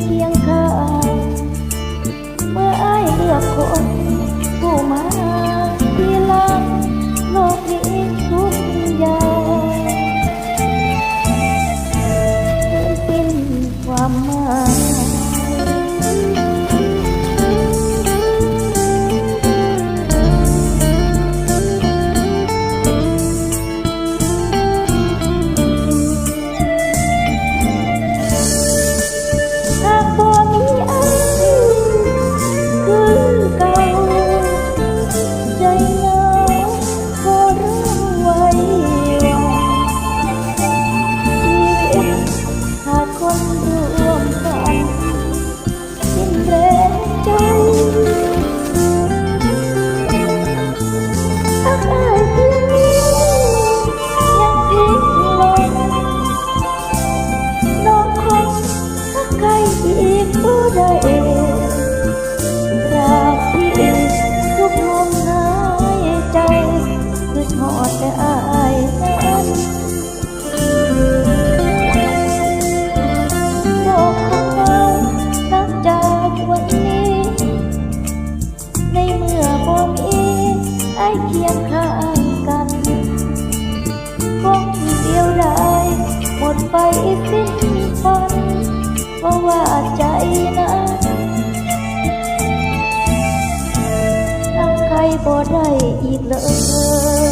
เคียงข้าเมื่อไอ้เลือกคนผู้มา เคียงข้างกันคงเดียวดายหมดไปสิ้นพันเพราะว่าใจนั้นตั้ใครบ่ได้อีกเลย